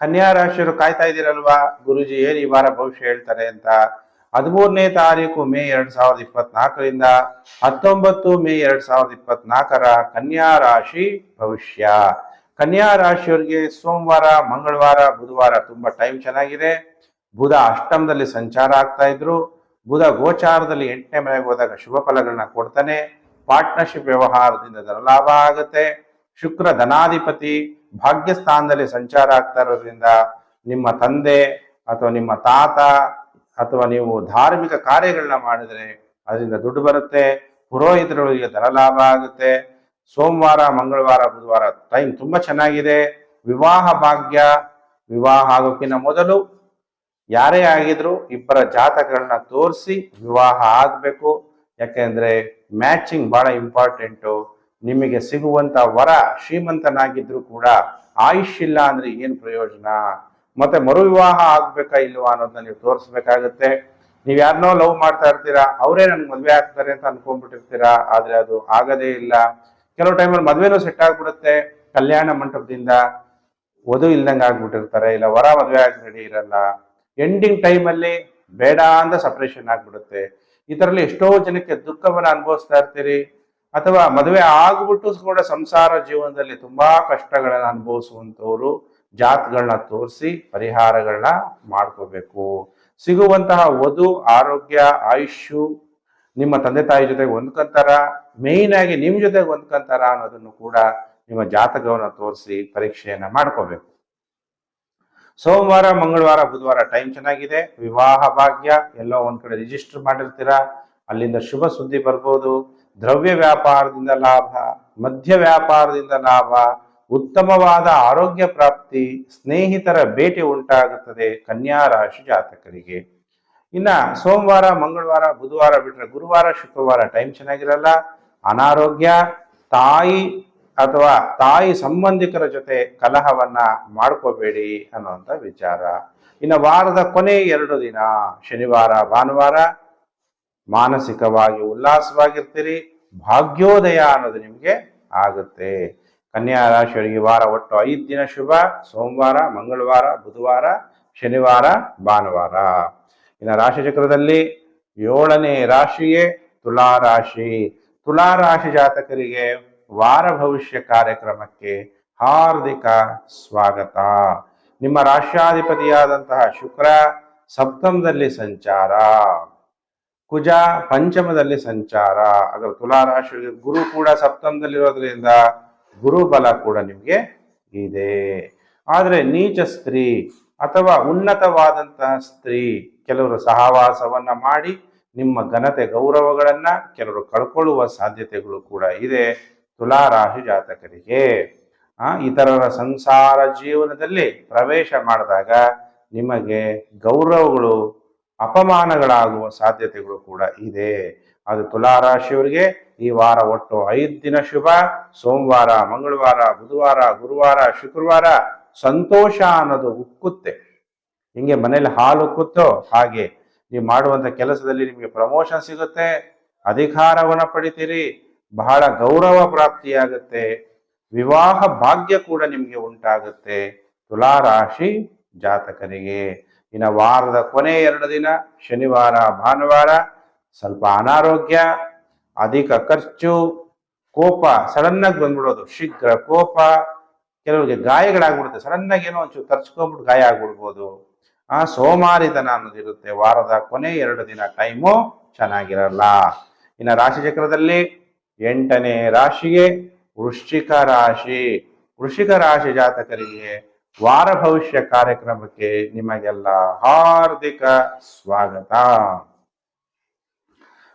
ಕನ್ಯಾ ರಾಶಿಯವರು ಕಾಯ್ತಾ ಇದ್ದೀರಲ್ವಾ? ಗುರುಜಿ ಏನು ಈ ವಾರ ಭವಿಷ್ಯ ಹೇಳ್ತಾರೆ ಅಂತ. ಹದಿಮೂರನೇ ತಾರೀಕು ಮೇ ಎರಡ್ ಸಾವಿರದ ಇಪ್ಪತ್ನಾಲ್ಕರಿಂದ ಹತ್ತೊಂಬತ್ತು ಮೇ ಎರಡ್ ಸಾವಿರದ ಇಪ್ಪತ್ನಾಲ್ಕರ ಕನ್ಯಾ ರಾಶಿ ಭವಿಷ್ಯ. ಕನ್ಯಾ ರಾಶಿಯವರಿಗೆ ಸೋಮವಾರ, ಮಂಗಳವಾರ, ಬುಧವಾರ ತುಂಬಾ ಟೈಮ್ ಚೆನ್ನಾಗಿದೆ. ಬುಧ ಅಷ್ಟಮದಲ್ಲಿ ಸಂಚಾರ ಆಗ್ತಾ ಇದ್ರು. ಬುಧ ಗೋಚಾರದಲ್ಲಿ ಎಂಟನೇ ಮನೆಗೆ ಹೋದಾಗ ಶುಭ ಫಲಗಳನ್ನ ಕೊಡ್ತಾನೆ. ಪಾರ್ಟ್ನರ್ಶಿಪ್ ವ್ಯವಹಾರದಿಂದ ಧನಲಾಭ ಆಗುತ್ತೆ. ಶುಕ್ರ ಧನಾಧಿಪತಿ ಭಾಗ್ಯಸ್ಥಾನದಲ್ಲಿ ಸಂಚಾರ ಆಗ್ತಾ ಇರೋದ್ರಿಂದ ನಿಮ್ಮ ತಂದೆ ಅಥವಾ ನಿಮ್ಮ ತಾತ ಅಥವಾ ನೀವು ಧಾರ್ಮಿಕ ಕಾರ್ಯಗಳನ್ನ ಮಾಡಿದರೆ ಅದರಿಂದ ದುಡ್ಡು ಬರುತ್ತೆ. ಪುರೋಹಿತರುಗಳಿಗೆ ಧನಲಾಭ ಆಗುತ್ತೆ. ಸೋಮವಾರ, ಮಂಗಳವಾರ, ಬುಧವಾರ ಟೈಮ್ ತುಂಬಾ ಚೆನ್ನಾಗಿದೆ. ವಿವಾಹ ಭಾಗ್ಯ, ವಿವಾಹ ಆಗೋಕ್ಕಿಂತ ಮೊದಲು ಯಾರೇ ಆಗಿದ್ರು ಇಬ್ಬರ ಜಾತಕಗಳನ್ನ ತೋರಿಸಿ ವಿವಾಹ ಆಗ್ಬೇಕು. ಯಾಕೆಂದ್ರೆ ಮ್ಯಾಚಿಂಗ್ ಬಹಳ ಇಂಪಾರ್ಟೆಂಟು ನಿಮಗೆ ಸಿಗುವಂತ ವರ ಶ್ರೀಮಂತನಾಗಿದ್ರು ಕೂಡ ಆಯುಷ್ ಇಲ್ಲ ಅಂದ್ರೆ ಏನ್ ಪ್ರಯೋಜನ? ಮತ್ತೆ ಮರು ವಿವಾಹ ಆಗ್ಬೇಕಾ ಇಲ್ವಾ ಅನ್ನೋದನ್ನ ನೀವು ತೋರಿಸ್ಬೇಕಾಗತ್ತೆ. ನೀವು ಯಾರನ್ನೋ ಲವ್ ಮಾಡ್ತಾ ಇರ್ತೀರಾ, ಅವರೇ ನನ್ಗೆ ಮದ್ವೆ ಆಗ್ತಾರೆ ಅಂತ ಅನ್ಕೊಂಡ್ಬಿಟ್ಟಿರ್ತೀರಾ, ಆದ್ರೆ ಅದು ಆಗದೇ ಇಲ್ಲ. ಕೆಲವು ಟೈಮಲ್ಲಿ ಮದ್ವೆನೂ ಸೆಟ್ ಆಗ್ಬಿಡುತ್ತೆ, ಕಲ್ಯಾಣ ಮಂಟಪದಿಂದ ವಧು ಇಲ್ದಂಗೆ ಆಗ್ಬಿಟ್ಟಿರ್ತಾರೆ, ಇಲ್ಲ ವರ ಮದ್ವೆ ಆಗಿ ರೆಡಿ ಇರಲ್ಲ. ಎಂಡಿಂಗ್ ಟೈಮಲ್ಲಿ ಬೇಡ ಅಂತ ಸಪ್ರೇಷನ್ ಆಗ್ಬಿಡುತ್ತೆ. ಈ ತರಲ್ಲಿ ಎಷ್ಟೋ ಜನಕ್ಕೆ ದುಃಖವನ್ನು ಅನುಭವಿಸ್ತಾ ಇರ್ತೀರಿ. ಅಥವಾ ಮದುವೆ ಆಗ್ಬಿಟ್ಟು ಕೂಡ ಸಂಸಾರ ಜೀವನದಲ್ಲಿ ತುಂಬಾ ಕಷ್ಟಗಳನ್ನ ಅನುಭವಿಸುವಂತವ್ರು ಜಾತ್ಗಳನ್ನ ತೋರಿಸಿ ಪರಿಹಾರಗಳನ್ನ ಮಾಡ್ಕೋಬೇಕು. ಸಿಗುವಂತಹ ವಧು, ಆರೋಗ್ಯ, ಆಯುಷ್ಯು ನಿಮ್ಮ ತಂದೆ ತಾಯಿ ಜೊತೆಗೆ ಹೊಂದ್ಕೊಂತಾರ ಮೇಯ್ನ್ ಆಗಿ ನಿಮ್ ಜೊತೆಗೆ ಹೊಂದ್ಕೊಂತಾರ ಅನ್ನೋದನ್ನು ಕೂಡ ನಿಮ್ಮ ಜಾತಕವನ್ನು ತೋರಿಸಿ ಪರೀಕ್ಷೆಯನ್ನ ಮಾಡ್ಕೋಬೇಕು. ಸೋಮವಾರ, ಮಂಗಳವಾರ, ಬುಧವಾರ ಟೈಮ್ ಚೆನ್ನಾಗಿದೆ. ವಿವಾಹ ಭಾಗ್ಯ, ಎಲ್ಲೋ ಒಂದ್ ಕಡೆ ರಿಜಿಸ್ಟರ್ ಮಾಡಿರ್ತೀರಾ? ಅಲ್ಲಿಂದ ಶುಭ ಸುದ್ದಿ ಬರ್ಬೋದು. ದ್ರವ್ಯ ವ್ಯಾಪಾರದಿಂದ ಲಾಭ ಮಧ್ಯ ವ್ಯಾಪಾರದಿಂದ ಲಾಭ, ಉತ್ತಮವಾದ ಆರೋಗ್ಯ ಪ್ರಾಪ್ತಿ, ಸ್ನೇಹಿತರ ಭೇಟಿ ಉಂಟಾಗುತ್ತದೆ ಕನ್ಯಾ ರಾಶಿ ಜಾತಕರಿಗೆ. ಇನ್ನ ಸೋಮವಾರ, ಮಂಗಳವಾರ, ಬುಧವಾರ ಬಿಟ್ರೆ ಗುರುವಾರ, ಶುಕ್ರವಾರ ಟೈಮ್ ಚೆನ್ನಾಗಿರಲ್ಲ. ಅನಾರೋಗ್ಯ, ತಾಯಿ ಅಥವಾ ತಾಯಿ ಸಂಬಂಧಿಕರ ಜೊತೆ ಕಲಹವನ್ನ ಮಾಡ್ಕೋಬೇಡಿ ಅನ್ನುವಂಥ ವಿಚಾರ. ಇನ್ನು ವಾರದ ಕೊನೆ ಎರಡು ದಿನ, ಶನಿವಾರ, ಭಾನುವಾರ, ಮಾನಸಿಕವಾಗಿ ಉಲ್ಲಾಸವಾಗಿರ್ತೀರಿ, ಭಾಗ್ಯೋದಯ ಅನ್ನೋದು ನಿಮಗೆ ಆಗುತ್ತೆ. ಕನ್ಯಾ ರಾಶಿಯವರಿಗೆ ವಾರ ಒಟ್ಟು ಐದು ದಿನ ಶುಭ, ಸೋಮವಾರ, ಮಂಗಳವಾರ, ಬುಧವಾರ, ಶನಿವಾರ, ಭಾನುವಾರ. ಇನ್ನು ರಾಶಿ ಚಕ್ರದಲ್ಲಿ ಏಳನೇ ರಾಶಿಯೇ ತುಲಾ ರಾಶಿ ತುಲಾ ರಾಶಿ ಜಾತಕರಿಗೆ ವಾರ ಭವಿಷ್ಯ ಕಾರ್ಯಕ್ರಮಕ್ಕೆ ಹಾರ್ದಿಕ ಸ್ವಾಗತ. ನಿಮ್ಮ ರಾಷ್ಟ್ರಾಧಿಪತಿಯಾದಂತಹ ಶುಕ್ರ ಸಪ್ತಮದಲ್ಲಿ ಸಂಚಾರ. ಕುಜ ಪಂಚಮದಲ್ಲಿ ಸಂಚಾರ. ಅದರ ತುಲಾ ರಾಶಿಗೆ ಗುರು ಕೂಡ ಸಪ್ತಮದಲ್ಲಿರೋದ್ರಿಂದ ಗುರು ಬಲ ಕೂಡ ನಿಮಗೆ ಇದೆ. ಆದರೆ ನೀಚ ಸ್ತ್ರೀ ಅಥವಾ ಉನ್ನತವಾದಂತಹ ಸ್ತ್ರೀ ಕೆಲವರು ಸಹವಾಸವನ್ನ ಮಾಡಿ ನಿಮ್ಮ ಘನತೆ ಗೌರವಗಳನ್ನ ಕೆಲವರು ಕಳ್ಕೊಳ್ಳುವ ಸಾಧ್ಯತೆಗಳು ಕೂಡ ಇದೆ. ತುಲಾ ರಾಶಿ ಜಾತಕರಿಗೆ ಇತರರ ಸಂಸಾರ ಜೀವನದಲ್ಲಿ ಪ್ರವೇಶ ಮಾಡಿದಾಗ ನಿಮಗೆ ಗೌರವಗಳು, ಅಪಮಾನಗಳಾಗುವ ಸಾಧ್ಯತೆಗಳು ಕೂಡ ಇದೆ. ಅದು ತುಲಾ ರಾಶಿಯವರಿಗೆ ಈ ವಾರ ಒಟ್ಟು ಐದು ದಿನ ಶುಭ. ಸೋಮವಾರ, ಮಂಗಳವಾರ, ಬುಧವಾರ, ಗುರುವಾರ, ಶುಕ್ರವಾರ ಸಂತೋಷ ಅನ್ನೋದು ಉಕ್ಕುತ್ತೆ. ಹಿಂಗೆ ಮನೇಲಿ ಹಾಲು ಉಕ್ಕುತ್ತೋ ಹಾಗೆ ನೀವು ಮಾಡುವಂಥ ಕೆಲಸದಲ್ಲಿ ನಿಮಗೆ ಪ್ರಮೋಷನ್ ಸಿಗುತ್ತೆ. ಅಧಿಕಾರವನ್ನು ಪಡಿತೀರಿ. ಬಹಳ ಗೌರವ ಪ್ರಾಪ್ತಿಯಾಗುತ್ತೆ. ವಿವಾಹ ಭಾಗ್ಯ ಕೂಡ ನಿಮಗೆ ಉಂಟಾಗುತ್ತೆ. ತುಲಾರಾಶಿ ಜಾತಕರಿಗೆ. ಇನ್ನು ವಾರದ ಕೊನೆ ಎರಡು ದಿನ, ಶನಿವಾರ, ಭಾನುವಾರ, ಸ್ವಲ್ಪ ಅನಾರೋಗ್ಯ, ಅಧಿಕ ಖರ್ಚು, ಕೋಪ ಸಡನ್ ಆಗಿ ಬಂದ್ಬಿಡೋದು. ಶೀಘ್ರ ಕೋಪ, ಕೆಲವರಿಗೆ ಗಾಯಗಳಾಗ್ಬಿಡುತ್ತೆ. ಸಡನ್ ಆಗಿ ಏನೋ ಒಂಚೂರು ತರ್ಚ್ಕೊಂಡ್ಬಿಟ್ಟು ಗಾಯ ಆಗ್ಬಿಡ್ಬೋದು. ಆ, ಸೋಮಾರಿತನ ಅನ್ನೋದಿರುತ್ತೆ. ವಾರದ ಕೊನೆ ಎರಡು ದಿನ ಟೈಮು ಚೆನ್ನಾಗಿರಲ್ಲ. ಇನ್ನು ರಾಶಿ ಚಕ್ರದಲ್ಲಿ ಎಂಟನೇ ರಾಶಿಗೆ ವೃಶ್ಚಿಕ ರಾಶಿ. ವೃಶ್ಚಿಕ ರಾಶಿ ಜಾತಕರಿಗೆ ವಾರ ಭವಿಷ್ಯ ಕಾರ್ಯಕ್ರಮಕ್ಕೆ ನಿಮಗೆಲ್ಲ ಹಾರ್ದಿಕ ಸ್ವಾಗತ.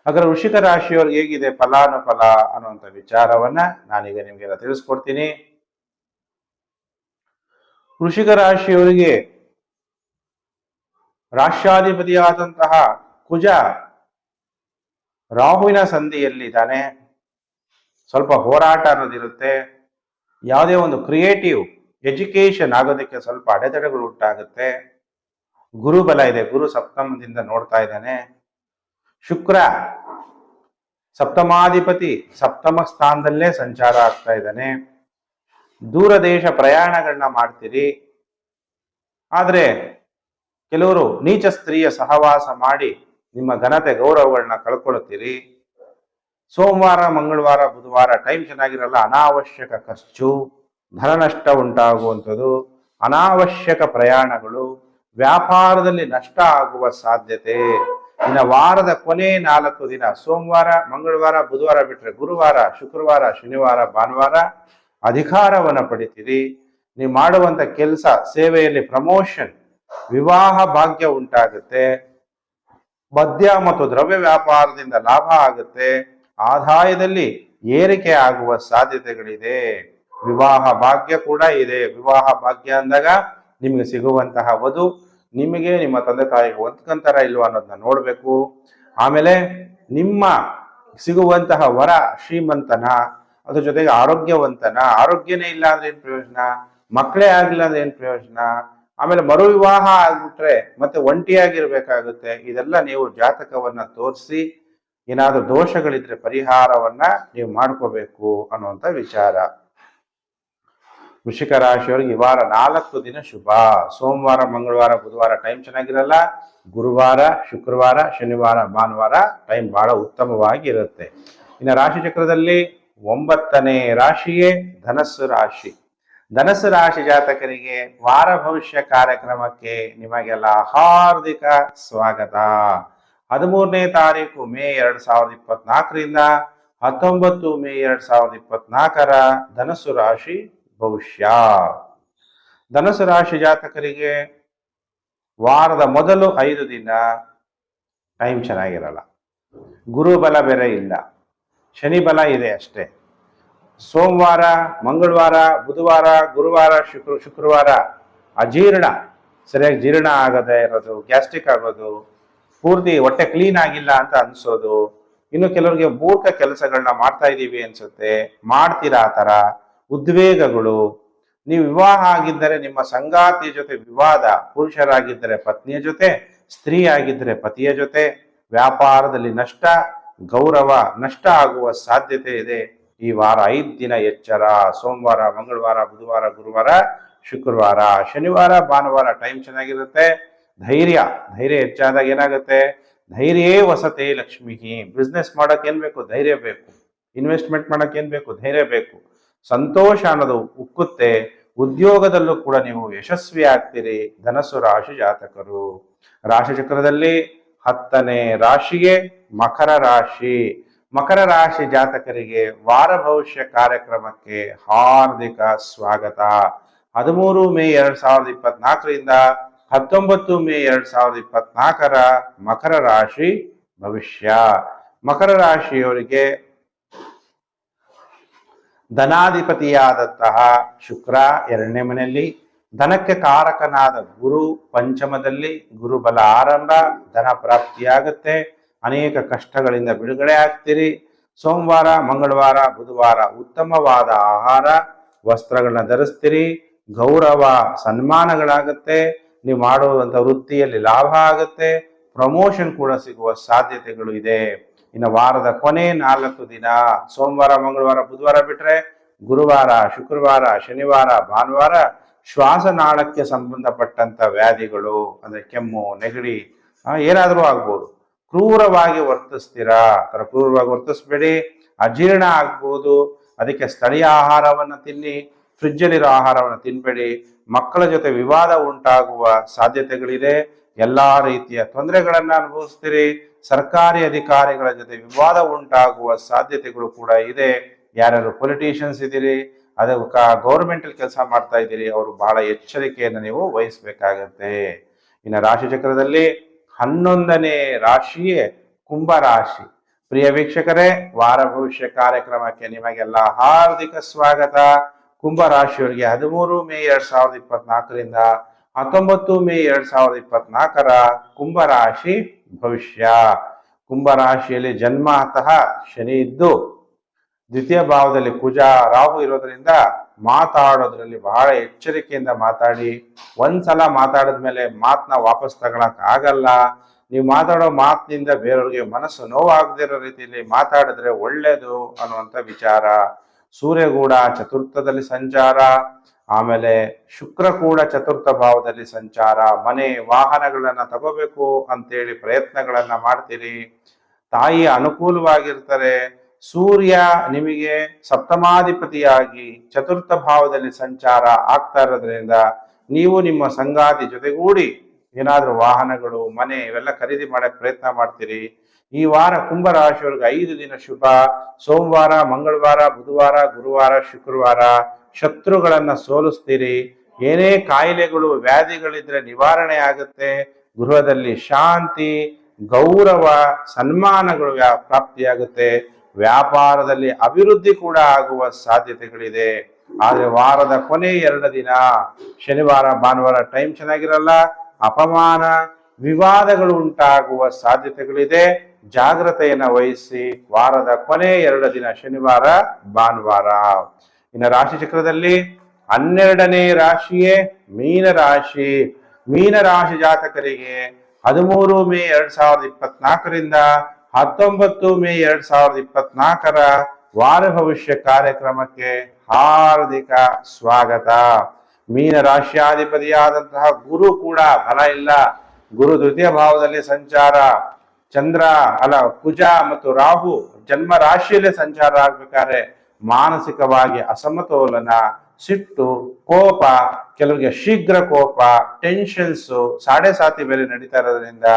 ಹಾಗಾದ್ರೆ ವೃಶ್ಚಿಕ ರಾಶಿಯವ್ರಿಗೆ ಹೇಗಿದೆ ಫಲಾನುಫಲ ಅನ್ನುವಂತ ವಿಚಾರವನ್ನ ನಾನೀಗ ನಿಮ್ಗೆಲ್ಲ ತಿಳಿಸ್ಕೊಡ್ತೀನಿ. ವೃಶ್ಚಿಕ ರಾಶಿಯವರಿಗೆ ರಾಷ್ಟ್ರಾಧಿಪತಿಯಾದಂತಹ ಕುಜ ರಾಹುವಿನ ಸಂಧಿಯಲ್ಲಿದ್ದಾನೆ. ಸ್ವಲ್ಪ ಹೋರಾಟ ಅನ್ನೋದಿರುತ್ತೆ ಯಾವುದೇ ಒಂದು ಕ್ರಿಯೇಟಿವ್ ಎಜುಕೇಶನ್ ಆಗೋದಕ್ಕೆ ಸ್ವಲ್ಪ ಅಡೆತಡೆಗಳು ಉಂಟಾಗುತ್ತೆ. ಗುರುಬಲ ಇದೆ. ಗುರು ಸಪ್ತಮದಿಂದ ನೋಡ್ತಾ ಇದ್ದಾನೆ. ಶುಕ್ರ ಸಪ್ತಮಾಧಿಪತಿ ಸಪ್ತಮ ಸ್ಥಾನದಲ್ಲೇ ಸಂಚಾರ ಆಗ್ತಾ ಇದ್ದಾನೆ. ದೂರ ದೇಶ ಪ್ರಯಾಣಗಳನ್ನ ಮಾಡ್ತೀರಿ. ಆದರೆ ಕೆಲವರು ನೀಚ ಸ್ತ್ರೀಯ ಸಹವಾಸ ಮಾಡಿ ನಿಮ್ಮ ಘನತೆ ಗೌರವಗಳನ್ನ ಕಳ್ಕೊಳ್ತೀರಿ. ಸೋಮವಾರ, ಮಂಗಳವಾರ, ಬುಧವಾರ ಟೈಮ್ ಚೆನ್ನಾಗಿರಲ್ಲ. ಅನಾವಶ್ಯಕ ಖರ್ಚು ಧನ ನಷ್ಟ ಉಂಟಾಗುವಂಥದ್ದು ಅನಾವಶ್ಯಕ ಪ್ರಯಾಣಗಳು, ವ್ಯಾಪಾರದಲ್ಲಿ ನಷ್ಟ ಆಗುವ ಸಾಧ್ಯತೆ. ಇನ್ನು ವಾರದ ಕೊನೆ ನಾಲ್ಕು ದಿನ, ಸೋಮವಾರ, ಮಂಗಳವಾರ, ಬುಧವಾರ ಬಿಟ್ಟರೆ ಗುರುವಾರ, ಶುಕ್ರವಾರ, ಶನಿವಾರ, ಭಾನುವಾರ ಅಧಿಕಾರವನ್ನು ಪಡಿತೀರಿ. ನೀವು ಮಾಡುವಂಥ ಕೆಲಸ, ಸೇವೆಯಲ್ಲಿ ಪ್ರಮೋಷನ್ ವಿವಾಹ ಭಾಗ್ಯ ಉಂಟಾಗುತ್ತೆ. ಮದ್ಯ ಮತ್ತು ದ್ರವ್ಯ ವ್ಯಾಪಾರದಿಂದ ಲಾಭ ಆಗುತ್ತೆ. ಆದಾಯದಲ್ಲಿ ಏರಿಕೆ ಆಗುವ ಸಾಧ್ಯತೆಗಳಿದೆ. ವಿವಾಹ ಭಾಗ್ಯ ಕೂಡ ಇದೆ. ವಿವಾಹ ಭಾಗ್ಯ ಅಂದಾಗ ನಿಮಗೆ ಸಿಗುವಂತಹ ವಧು, ನಿಮಗೆ ನಿಮ್ಮ ತಂದೆ ತಾಯಿಗೆ ಹೊಂದ್ಕೊಂತಾರ ಇಲ್ವಾ ಅನ್ನೋದನ್ನ ನೋಡಬೇಕು. ಆಮೇಲೆ ನಿಮ್ಮ ಸಿಗುವಂತಹ ವರ ಶ್ರೀಮಂತನ, ಅದ್ರ ಜೊತೆಗೆ ಆರೋಗ್ಯವಂತನ, ಆರೋಗ್ಯನೇ ಇಲ್ಲ ಅಂದ್ರೆ ಏನ್ ಪ್ರಯೋಜನ? ಮಕ್ಕಳೇ ಆಗಿಲ್ಲ ಅಂದ್ರೆ ಏನ್ ಪ್ರಯೋಜನ? ಆಮೇಲೆ ಮರು ವಿವಾಹ ಆಗ್ಬಿಟ್ರೆ ಮತ್ತೆ ಒಂಟಿಯಾಗಿರ್ಬೇಕಾಗುತ್ತೆ. ಇದೆಲ್ಲ ನೀವು ಜಾತಕವನ್ನ ತೋರಿಸಿ ಏನಾದ್ರೂ ದೋಷಗಳಿದ್ರೆ ಪರಿಹಾರವನ್ನ ನೀವು ಮಾಡ್ಕೋಬೇಕು ಅನ್ನುವಂತ ವಿಚಾರ. ವೃಷಿಕ ರಾಶಿಯವರಿಗೆ ಈ ವಾರ ನಾಲ್ಕು ದಿನ ಶುಭ. ಸೋಮವಾರ, ಮಂಗಳವಾರ, ಬುಧವಾರ ಟೈಮ್ ಚೆನ್ನಾಗಿರಲ್ಲ. ಗುರುವಾರ, ಶುಕ್ರವಾರ, ಶನಿವಾರ, ಭಾನುವಾರ ಟೈಮ್ ಬಹಳ ಉತ್ತಮವಾಗಿ ಇರುತ್ತೆ ಇನ್ನು ರಾಶಿ ಚಕ್ರದಲ್ಲಿ ಒಂಬತ್ತನೇ ರಾಶಿಯೇ ಧನಸ್ಸು ರಾಶಿ. ಧನಸ್ಸು ರಾಶಿ ಜಾತಕರಿಗೆ ವಾರ ಭವಿಷ್ಯ ಕಾರ್ಯಕ್ರಮಕ್ಕೆ ನಿಮಗೆಲ್ಲ ಹಾರ್ದಿಕ ಸ್ವಾಗತ. ಹದಿಮೂರನೇ ತಾರೀಕು ಮೇ ಎರಡ್ ಸಾವಿರದ ಇಪ್ಪತ್ನಾಲ್ಕರಿಂದ ಹತ್ತೊಂಬತ್ತು ಮೇ ಎರಡ್ ಸಾವಿರದ ಇಪ್ಪತ್ನಾಲ್ಕರ ಧನಸ್ಸು ರಾಶಿ ಭವಿಷ್ಯ. ಧನಸ್ಸು ರಾಶಿ ಜಾತಕರಿಗೆ ವಾರದ ಮೊದಲು ಐದು ದಿನ ಟೈಮ್ ಚೆನ್ನಾಗಿರಲ್ಲ. ಗುರುಬಲ ಬೇರೆ ಇಲ್ಲ. ಶನಿ ಬಲ ಇದೆ ಅಷ್ಟೇ. ಸೋಮವಾರ, ಮಂಗಳವಾರ, ಬುಧವಾರ, ಗುರುವಾರ, ಶುಕ್ರ, ಶುಕ್ರವಾರ ಅಜೀರ್ಣ. ಸರಿಯಾಗಿ ಜೀರ್ಣ ಆಗದೆ ಇರೋದು, ಗ್ಯಾಸ್ಟ್ರಿಕ್ ಆಗೋದು ಪೂರ್ತಿ ಹೊಟ್ಟೆ ಕ್ಲೀನ್ ಆಗಿಲ್ಲ ಅಂತ ಅನ್ಸೋದು. ಇನ್ನು ಕೆಲವರಿಗೆ ಮೂರ್ಖ ಕೆಲಸಗಳನ್ನ ಮಾಡ್ತಾ ಇದ್ದೀವಿ ಅನ್ಸುತ್ತೆ. ಮಾಡ್ತೀರಾ ಆ ಥರ? ಉದ್ವೇಗಗಳು. ನೀವು ವಿವಾಹ ಆಗಿದ್ದರೆ ನಿಮ್ಮ ಸಂಗಾತಿಯ ಜೊತೆ ವಿವಾದ, ಪುರುಷರಾಗಿದ್ದರೆ ಪತ್ನಿಯ ಜೊತೆ ಸ್ತ್ರೀ ಆಗಿದ್ದರೆ ಪತಿಯ ಜೊತೆ, ವ್ಯಾಪಾರದಲ್ಲಿ ನಷ್ಟ, ಗೌರವ, ನಷ್ಟ ಆಗುವ ಸಾಧ್ಯತೆ ಇದೆ. ಈ ವಾರ ಐದು ದಿನ ಎಚ್ಚರ. ಸೋಮವಾರ, ಮಂಗಳವಾರ, ಬುಧವಾರ, ಗುರುವಾರ, ಶುಕ್ರವಾರ, ಶನಿವಾರ, ಭಾನುವಾರ, ಟೈಮ್ ಚೆನ್ನಾಗಿರುತ್ತೆ. ಧೈರ್ಯ ಧೈರ್ಯ ಹೆಚ್ಚಾದಾಗ ಏನಾಗುತ್ತೆ? ಧೈರ್ಯವೇ ವಸತಿ ಲಕ್ಷ್ಮಿ. ಬಿಸ್ನೆಸ್ ಮಾಡೋಕೆ ಏನ್ ಬೇಕು? ಧೈರ್ಯ ಬೇಕು. ಇನ್ವೆಸ್ಟ್ಮೆಂಟ್ ಮಾಡೋಕೆ ಏನ್ ಬೇಕು? ಧೈರ್ಯ ಬೇಕು. ಸಂತೋಷ ಅನ್ನೋದು ಉಕ್ಕುತ್ತೆ. ಉದ್ಯೋಗದಲ್ಲೂ ಕೂಡ ನೀವು ಯಶಸ್ವಿ ಆಗ್ತೀರಿ. ಧನಸ್ಸು ರಾಶಿ ಜಾತಕರು. ರಾಶಿ ಚಕ್ರದಲ್ಲಿ ಹತ್ತನೇ ರಾಶಿಗೆ ಮಕರ ರಾಶಿ. ಮಕರ ರಾಶಿ ಜಾತಕರಿಗೆ ವಾರ ಭವಿಷ್ಯ ಕಾರ್ಯಕ್ರಮಕ್ಕೆ ಹಾರ್ದಿಕ ಸ್ವಾಗತ. ಹದಿಮೂರು ಮೇ ಎರಡ್ ಸಾವಿರದ ಇಪ್ಪತ್ನಾಲ್ಕರಿಂದ ಹತ್ತೊಂಬತ್ತು ಮೇ ಎರಡ್ ಸಾವಿರದ ಇಪ್ಪತ್ನಾಲ್ಕರ ಮಕರ ರಾಶಿ ಭವಿಷ್ಯ. ಮಕರ ರಾಶಿಯವರಿಗೆ ಧನಾಧಿಪತಿಯಾದಂತಹ ಶುಕ್ರ ಎರಡನೇ ಮನೆಯಲ್ಲಿ, ಧನಕ್ಕೆ ಕಾರಕನಾದ ಗುರು ಪಂಚಮದಲ್ಲಿ ಗುರುಬಲ ಆರಂಭ, ಧನ ಪ್ರಾಪ್ತಿಯಾಗುತ್ತೆ. ಅನೇಕ ಕಷ್ಟಗಳಿಂದ ಬಿಡುಗಡೆ ಆಗ್ತೀರಿ. ಸೋಮವಾರ, ಮಂಗಳವಾರ, ಬುಧವಾರ ಉತ್ತಮವಾದ ಆಹಾರ, ವಸ್ತ್ರಗಳನ್ನ ಧರಿಸ್ತೀರಿ. ಗೌರವ, ಸನ್ಮಾನಗಳಾಗುತ್ತೆ. ನೀವು ಮಾಡುವಂಥ ವೃತ್ತಿಯಲ್ಲಿ ಲಾಭ ಆಗುತ್ತೆ ಪ್ರಮೋಷನ್ ಕೂಡ ಸಿಗುವ ಸಾಧ್ಯತೆಗಳು ಇದೆ. ಇನ್ನು ವಾರದ ಕೊನೆ ನಾಲ್ಕು ದಿನ, ಸೋಮವಾರ, ಮಂಗಳವಾರ, ಬುಧವಾರ ಬಿಟ್ಟರೆ ಗುರುವಾರ, ಶುಕ್ರವಾರ, ಶನಿವಾರ, ಭಾನುವಾರ ಶ್ವಾಸನಾಳಕ್ಕೆ ಸಂಬಂಧಪಟ್ಟಂತ ವ್ಯಾಧಿಗಳು, ಅಂದ್ರೆ ಕೆಮ್ಮು, ನೆಗಡಿ ಏನಾದರೂ ಆಗ್ಬೋದು. ಕ್ರೂರವಾಗಿ ವರ್ತಿಸ್ತೀರಾ? ಅಥವಾ ಕ್ರೂರವಾಗಿ ವರ್ತಿಸ್ಬೇಡಿ. ಅಜೀರ್ಣ ಆಗ್ಬೋದು. ಅದಕ್ಕೆ ಸ್ಥಳೀಯ ಆಹಾರವನ್ನು ತಿನ್ನಿ. ಫ್ರಿಜ್ಜಲ್ಲಿರೋ ಆಹಾರವನ್ನು ತಿನ್ಬೇಡಿ. ಮಕ್ಕಳ ಜೊತೆ ವಿವಾದ ಉಂಟಾಗುವ ಸಾಧ್ಯತೆಗಳಿದೆ. ಎಲ್ಲಾ ರೀತಿಯ ತೊಂದರೆಗಳನ್ನ ಅನುಭವಿಸ್ತೀರಿ. ಸರ್ಕಾರಿ ಅಧಿಕಾರಿಗಳ ಜೊತೆ ವಿವಾದ ಉಂಟಾಗುವ ಸಾಧ್ಯತೆಗಳು ಕೂಡ ಇದೆ. ಯಾರ್ಯಾರು ಪೊಲಿಟಿಷಿಯನ್ಸ್ ಇದ್ದೀರಿ, ಅದೇ ಗೌರ್ಮೆಂಟ್ ಅಲ್ಲಿ ಕೆಲಸ ಮಾಡ್ತಾ ಇದ್ದೀರಿ, ಅವರು ಬಹಳ ಎಚ್ಚರಿಕೆಯನ್ನು ನೀವು ವಹಿಸ್ಬೇಕಾಗತ್ತೆ. ಇನ್ನು ರಾಶಿ ಚಕ್ರದಲ್ಲಿ ಹನ್ನೊಂದನೇ ರಾಶಿಯೇ ಕುಂಭ ರಾಶಿ. ಪ್ರಿಯ ವೀಕ್ಷಕರೇ, ವಾರ ಭವಿಷ್ಯ ಕಾರ್ಯಕ್ರಮಕ್ಕೆ ನಿಮಗೆಲ್ಲ ಹಾರ್ದಿಕ ಸ್ವಾಗತ. ಕುಂಭ ರಾಶಿಯವರಿಗೆ ಹದಿಮೂರು ಮೇ ಎರಡ್ ಸಾವಿರದ ಇಪ್ಪತ್ನಾಲ್ಕರಿಂದ ಹತ್ತೊಂಬತ್ತು ಮೇ ಎರಡ್ ಸಾವಿರದ ಇಪ್ಪತ್ನಾಲ್ಕರ ಕುಂಭ ರಾಶಿ ಭವಿಷ್ಯ. ಕುಂಭ ರಾಶಿಯಲ್ಲಿ ಜನ್ಮತಃ ಶನಿ ಇದ್ದು, ದ್ವಿತೀಯ ಭಾವದಲ್ಲಿ ಕುಜ, ರಾಹು ಇರೋದ್ರಿಂದ ಮಾತಾಡೋದ್ರಲ್ಲಿ ಬಹಳ ಎಚ್ಚರಿಕೆಯಿಂದ ಮಾತಾಡಿ, ಒಂದ್ಸಲ ಮಾತಾಡಿದ್ಮೇಲೆ ಮಾತನ್ನ ವಾಪಸ್ ತಗೊಳಕ್ ಆಗಲ್ಲ. ನೀವು ಮಾತಾಡೋ ಮಾತಿನಿಂದ ಬೇರೆಯವ್ರಿಗೆ ಮನಸ್ಸು ನೋವಾಗದಿರೋ ರೀತಿಯಲ್ಲಿ ಮಾತಾಡಿದ್ರೆ ಒಳ್ಳೇದು ಅನ್ನುವಂಥ ವಿಚಾರ. ಸೂರ್ಯ ಕೂಡ ಚತುರ್ಥದಲ್ಲಿ ಸಂಚಾರ, ಆಮೇಲೆ ಶುಕ್ರ ಕೂಡ ಚತುರ್ಥ ಭಾವದಲ್ಲಿ ಸಂಚಾರ, ಮನೆ ವಾಹನಗಳನ್ನ ತಗೋಬೇಕು ಅಂತೇಳಿ ಪ್ರಯತ್ನಗಳನ್ನ ಮಾಡ್ತೀರಿ. ತಾಯಿ ಅನುಕೂಲವಾಗಿರ್ತಾರೆ. ಸೂರ್ಯ ನಿಮಗೆ ಸಪ್ತಮಾಧಿಪತಿಯಾಗಿ ಚತುರ್ಥ ಭಾವದಲ್ಲಿ ಸಂಚಾರ ಆಗ್ತಾ ಇರೋದ್ರಿಂದ ನೀವು ನಿಮ್ಮ ಸಂಗಾತಿ ಜೊತೆಗೂಡಿ ಏನಾದ್ರೂ ವಾಹನಗಳು, ಮನೆ ಇವೆಲ್ಲ ಖರೀದಿ ಮಾಡಕ್ ಪ್ರಯತ್ನ ಮಾಡ್ತೀರಿ. ಈ ವಾರ ಕುಂಭರಾಶಿಯವ್ರಿಗೆ ಐದು ದಿನ ಶುಭ. ಸೋಮವಾರ, ಮಂಗಳವಾರ, ಬುಧವಾರ, ಗುರುವಾರ, ಶುಕ್ರವಾರ ಶತ್ರುಗಳನ್ನ ಸೋಲಿಸ್ತೀರಿ. ಏನೇ ಕಾಯಿಲೆಗಳು, ವ್ಯಾಧಿಗಳಿದ್ರೆ ನಿವಾರಣೆ ಆಗುತ್ತೆ. ಗೃಹದಲ್ಲಿ ಶಾಂತಿ, ಗೌರವ, ಸನ್ಮಾನಗಳು ಪ್ರಾಪ್ತಿಯಾಗುತ್ತೆ. ವ್ಯಾಪಾರದಲ್ಲಿ ಅಭಿವೃದ್ಧಿ ಕೂಡ ಆಗುವ ಸಾಧ್ಯತೆಗಳಿದೆ. ಆದ್ರೆ ವಾರದ ಕೊನೆ ಎರಡು ದಿನ, ಶನಿವಾರ, ಭಾನುವಾರ ಟೈಮ್ ಚೆನ್ನಾಗಿರಲ್ಲ. ಅಪಮಾನ ವಿವಾದಗಳು ಉಂಟಾಗುವ ಸಾಧ್ಯತೆಗಳಿದೆ. ಜಾಗ್ರತೆಯನ್ನು ವಹಿಸಿ ವಾರದ ಕೊನೆ ಎರಡು ದಿನ ಶನಿವಾರ, ಭಾನುವಾರ. ಇನ್ನು ರಾಶಿ ಚಕ್ರದಲ್ಲಿ ಹನ್ನೆರಡನೇ ರಾಶಿಯೇ ಮೀನ ರಾಶಿ. ಮೀನ ರಾಶಿ ಜಾತಕರಿಗೆ ಹದಿಮೂರು ಮೇ ಎರಡ್ ಸಾವಿರದ ಇಪ್ಪತ್ನಾಲ್ಕರಿಂದ ಹತ್ತೊಂಬತ್ತು ಮೇ ಎರಡ್ ಸಾವಿರದ ಇಪ್ಪತ್ನಾಲ್ಕರ ವಾರ ಭವಿಷ್ಯ ಕಾರ್ಯಕ್ರಮಕ್ಕೆ ಹಾರ್ದಿಕ ಸ್ವಾಗತ. ಮೀನ ರಾಶಿಯಾಧಿಪತಿಯಾದಂತಹ ಗುರು ಕೂಡ ಫಲ ಇಲ್ಲ. ಗುರು ದ್ವಿತೀಯ ಭಾವದಲ್ಲಿ ಸಂಚಾರ, ಚಂದ್ರ ಅಲ್ಲ ಕುಜ ಮತ್ತು ರಾಹು ಜನ್ಮ ರಾಶಿಯಲ್ಲೇ ಸಂಚಾರ ಆಗ್ಬೇಕಾದ್ರೆ ಮಾನಸಿಕವಾಗಿ ಅಸಮತೋಲನ, ಸಿಟ್ಟು, ಕೋಪ, ಕೆಲವರಿಗೆ ಶೀಘ್ರ ಕೋಪ ಟೆನ್ಷನ್ಸ್ ಸಾಡೆ ಸಾತಿ ಮೇಲೆ ನಡೀತಾ ಇರೋದ್ರಿಂದ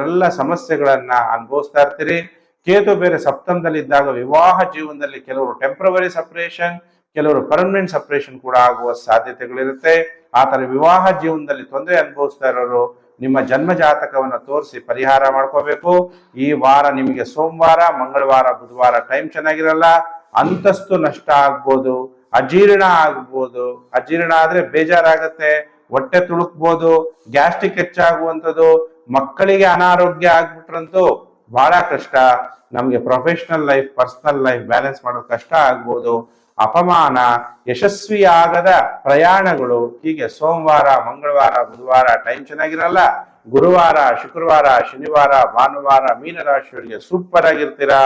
ಎಲ್ಲ ಸಮಸ್ಯೆಗಳನ್ನ ಅನುಭವಿಸ್ತಾ ಇರ್ತೀರಿ. ಕೇತು ಬೇರೆ ಸಪ್ತಮದಲ್ಲಿ ಇದ್ದಾಗ ವಿವಾಹ ಜೀವನದಲ್ಲಿ ಕೆಲವರು ಟೆಂಪ್ರವರಿ ಸಪ್ರೇಷನ್ ಕೆಲವರು ಪರ್ಮನೆಂಟ್ ಸಪ್ರೇಷನ್ ಕೂಡ ಆಗುವ ಸಾಧ್ಯತೆಗಳಿರುತ್ತೆ. ಆ ಥರ ವಿವಾಹ ಜೀವನದಲ್ಲಿ ತೊಂದರೆ ಅನುಭವಿಸ್ತಾ ಇರೋರು ನಿಮ್ಮ ಜನ್ಮ ಜಾತಕವನ್ನು ತೋರಿಸಿ ಪರಿಹಾರ ಮಾಡ್ಕೋಬೇಕು. ಈ ವಾರ ನಿಮಗೆ ಸೋಮವಾರ, ಮಂಗಳವಾರ, ಬುಧವಾರ ಟೈಮ್ ಚೆನ್ನಾಗಿರಲ್ಲ. ಅಂತಸ್ತು ನಷ್ಟ ಆಗ್ಬೋದು, ಅಜೀರ್ಣ ಆಗ್ಬೋದು. ಅಜೀರ್ಣ ಆದ್ರೆ ಬೇಜಾರಾಗತ್ತೆ, ಹೊಟ್ಟೆ ತುಳುಕ್ಬೋದು, ಗ್ಯಾಸ್ಟ್ರಿಕ್ ಹೆಚ್ಚಾಗುವಂಥದ್ದು, ಮಕ್ಕಳಿಗೆ ಅನಾರೋಗ್ಯ ಆಗ್ಬಿಟ್ರಂತೂ ಬಹಳ ಕಷ್ಟ. ನಮಗೆ professional life personal life balance ಮಾಡೋದು ಕಷ್ಟ ಆಗ್ಬೋದು. ಅಪಮಾನ, ಯಶಸ್ವಿಯಾಗದ ಪ್ರಯಾಣಗಳು ಹೀಗೆ ಸೋಮವಾರ, ಮಂಗಳವಾರ, ಬುಧವಾರ ಟೈಮ್ ಚೆನ್ನಾಗಿರಲ್ಲ. ಗುರುವಾರ, ಶುಕ್ರವಾರ, ಶನಿವಾರ, ಭಾನುವಾರ, ಮೀನರಾಶಿಯವರಿಗೆ ಸೂಪರ್ ಆಗಿರ್ತೀರಾ?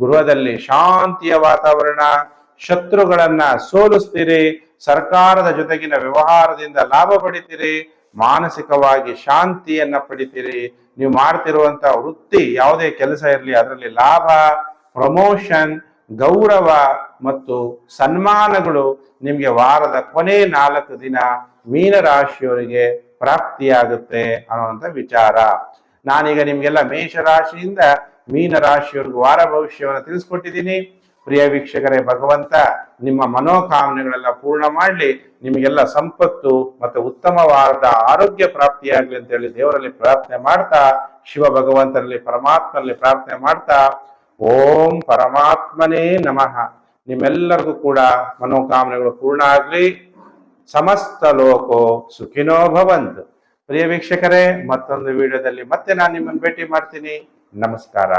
ಗೃಹದಲ್ಲಿ ಶಾಂತಿಯ ವಾತಾವರಣ, ಶತ್ರುಗಳನ್ನ ಸೋಲಿಸ್ತೀರಿ, ಸರ್ಕಾರದ ಜೊತೆಗಿನ ವ್ಯವಹಾರದಿಂದ ಲಾಭ ಪಡಿತೀರಿ, ಮಾನಸಿಕವಾಗಿ ಶಾಂತಿಯನ್ನ ಪಡಿತೀರಿ. ನೀವು ಮಾಡ್ತಿರುವಂತ ವೃತ್ತಿ ಯಾವುದೇ ಕೆಲಸ ಇರಲಿ, ಅದರಲ್ಲಿ ಲಾಭ ಪ್ರಮೋಷನ್ ಗೌರವ ಮತ್ತು ಸನ್ಮಾನಗಳು ನಿಮಗೆ ವಾರದ ಕೊನೆ ನಾಲ್ಕು ದಿನ ಮೀನರಾಶಿಯವರಿಗೆ ಪ್ರಾಪ್ತಿಯಾಗುತ್ತೆ ಅನ್ನುವಂಥ ವಿಚಾರ. ನಾನೀಗ ನಿಮ್ಗೆಲ್ಲ ಮೇಷರಾಶಿಯಿಂದ ಮೀನರಾಶಿಯವ್ರಿಗೆ ವಾರ ಭವಿಷ್ಯವನ್ನು ತಿಳಿಸ್ಕೊಟ್ಟಿದ್ದೀನಿ. ಪ್ರಿಯ ವೀಕ್ಷಕರೇ, ಭಗವಂತ ನಿಮ್ಮ ಮನೋಕಾಮನೆಗಳೆಲ್ಲ ಪೂರ್ಣ ಮಾಡಲಿ. ನಿಮಗೆಲ್ಲ ಸಂಪತ್ತು ಮತ್ತು ಉತ್ತಮವಾದ ಆರೋಗ್ಯ ಪ್ರಾಪ್ತಿಯಾಗಲಿ ಅಂತ ಹೇಳಿ ದೇವರಲ್ಲಿ ಪ್ರಾರ್ಥನೆ ಮಾಡ್ತಾ, ಶಿವ ಭಗವಂತರಲ್ಲಿ ಪರಮಾತ್ಮರಲ್ಲಿ ಪ್ರಾರ್ಥನೆ ಮಾಡ್ತಾ ಓಂ ಪರಮಾತ್ಮನೇ ನಮಃ. ನಿಮ್ಮೆಲ್ಲರಿಗೂ ಕೂಡ ಮನೋಕಾಮನೆಗಳು ಪೂರ್ಣ ಆಗ್ಲಿ. ಸಮಸ್ತ ಲೋಕೋ ಸುಖಿನೋ ಭವಂತ್. ಪ್ರಿಯ ವೀಕ್ಷಕರೇ, ಮತ್ತೊಂದು ವಿಡಿಯೋದಲ್ಲಿ ಮತ್ತೆ ನಾನು ನಿಮ್ಮನ್ನು ಭೇಟಿ ಮಾಡ್ತೀನಿ. ನಮಸ್ಕಾರ.